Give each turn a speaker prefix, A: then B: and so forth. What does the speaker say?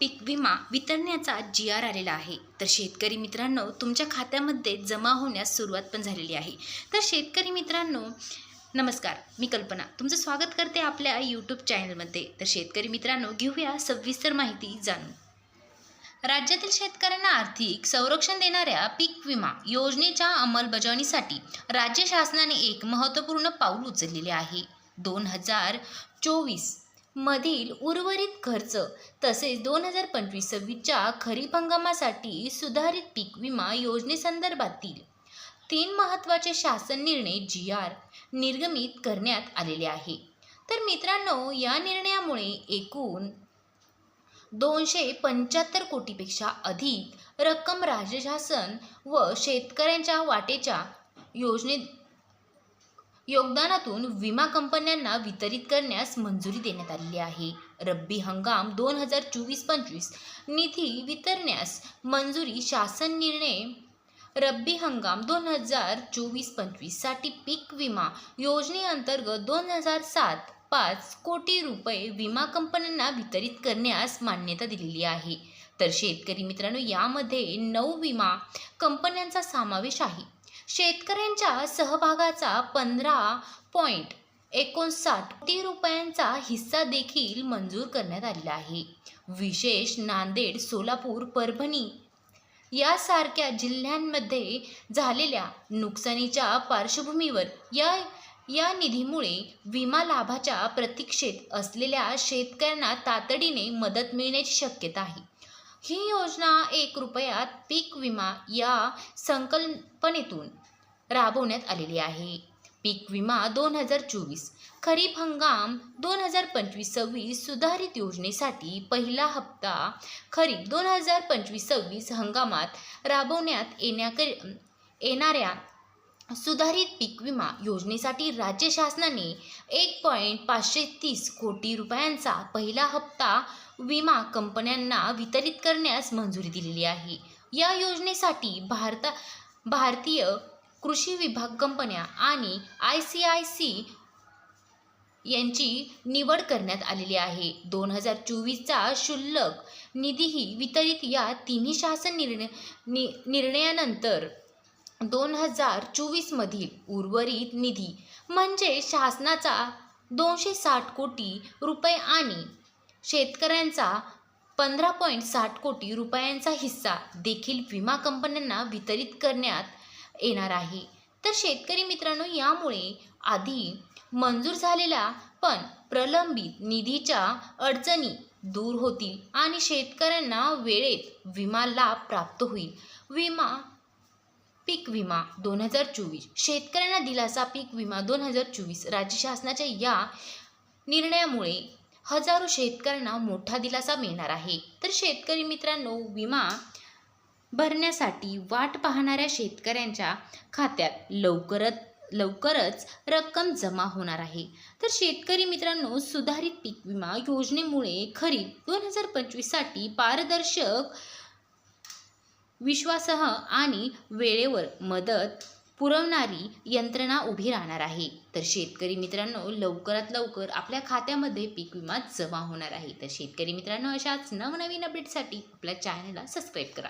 A: पीक विमा वितरण्याचा जी आर आलेला आहे. तर शेतकरी मित्रांनो तुमच्या खात्यामध्ये जमा होण्यास सुरुवात पण झालेली आहे. तर शेतकरी मित्रांनो नमस्कार मी कल्पना. तुमचं स्वागत करते आपल्या यूट्यूब चॅनलमध्ये तर शेतकरी मित्रांनो घेऊया सविस्तर माहिती जाणून. राज्यातील शेतकऱ्यांना आर्थिक संरक्षण देणाऱ्या पीक विमा योजनेच्या अंमलबजावणीसाठी राज्य शासनाने एक महत्त्वपूर्ण पाऊल उचललेले आहे. दोन हजार चोवीस मधील उर्वरित खर्च तसेच दोन हजार पंचवीस सव्वीसच्या खरीप हंगामासाठी सुधारित पीक विमा योजनेसंदर्भातील तीन महत्त्वाचे शासन निर्णय जी आर निर्गमित करण्यात आलेले आहे. तर मित्रांनो या निर्णयामुळे एकूण दोनशे पंच्याहत्तर कोटीपेक्षा अधिक रक्कम राज्य शासन व शेतकऱ्यांच्या वाटेच्या योजने योगदानातून विमा कंपन्यांना वितरित करण्यास मंजुरी देण्यात आलेली आहे. रब्बी हंगाम दोन हजार चोवीस पंचवीस. निधी वितरण्यास मंजुरी शासन निर्णय. रब्बी हंगाम दोन हजार चोवीस पंचवीससाठी पीक विमा योजनेअंतर्गत दोन हजार सात पाच कोटी रुपये विमा कंपन्यांना वितरित करण्यास मान्यता दिलेली आहे. तर शेतकरी मित्रांनो यामध्ये नऊ विमा कंपन्यांचा समावेश आहे. शेतकऱ्यांच्या सहभागाचा पंधरा पॉईंट एकोणसाठ कोटी रुपयांचा हिस्सा देखील मंजूर करण्यात आलेला आहे. विशेष नांदेड सोलापूर परभणी यासारख्या जिल्ह्यांमध्ये झालेल्या नुकसानीच्या पार्श्वभूमीवर या या निधीमुळे विमा लाभाच्या प्रतीक्षेत असलेल्या शेतकऱ्यांना तातडीने मदत मिळण्याची शक्यता आहे. ही योजना एक रुपयात पीक विमा या संकल्पनेतून राबवण्यात आलेली आहे. पीक विमा दोन हजार चोवीस खरीप हंगाम दोन हजार पंचवीस सव्वीस सुधारित योजनेसाठी पहिला हप्ता खरीप दोन हजार पंचवीस सव्वीस हंगामात राबवण्यात येण्याक येणाऱ्या सुधारित पीक विमा योजनेसाठी राज्य शासनाने एक पॉईंट पाचशे तीस कोटी रुपयांचा पहिला हप्ता विमा कंपन्यांना वितरित करण्यास मंजुरी दिलेली आहे. या योजनेसाठी भारता भारतीय कृषी विभाग कंपन्या आणि आय सी आय सी यांची निवड करण्यात आलेली आहे. दोन हजार चोवीसचा शुल्लक निधीही वितरित या तिन्ही शासन निर्णय नि निर्णयानंतर दोन हजार चोवीसमधील उर्वरित निधी म्हणजे शासनाचा दोनशे साठ कोटी रुपये आणि शेतकऱ्यांचा पंधरा पॉईंट साठ कोटी रुपयांचा हिस्सा देखील विमा कंपन्यांना वितरित करण्यात येणार आहे. तर शेतकरी मित्रांनो यामुळे आधी मंजूर झालेल्या पण प्रलंबित निधीच्या अडचणी दूर होतील आणि शेतकऱ्यांना वेळेत विमा लाभ प्राप्त होईल. विमा पीक विमा दोन हजार चोवीस. शेतकऱ्यांना दिलासा पीक विमा दोन हजार चोवीस. राज्य शासनाच्या या निर्णयामुळे हजारो शेतकऱ्यांना मोठा दिलासा मिळणार आहे. तर शेतकरी मित्रांनो विमा भरण्यासाठी वाट पाहणाऱ्या शेतकऱ्यांच्या खात्यात लवकरच लवकरच रक्कम जमा होणार आहे. तर शेतकरी मित्रांनो सुधारित पीक विमा योजनेमुळे खरीप दोन हजार पंचवीससाठी पारदर्शक विश्वासह आणि वेळेवर मदत पुरवणारी यंत्रणा उभी राहणार आहे. तर शेतकरी मित्रांनो लवकरात लवकर आपल्या खात्यामध्ये पीक विमा जमा होणार आहे. तर शेतकरी मित्रांनो अशाच नवनवीन अपडेटसाठी आपल्या चॅनलला सबस्क्राईब करा.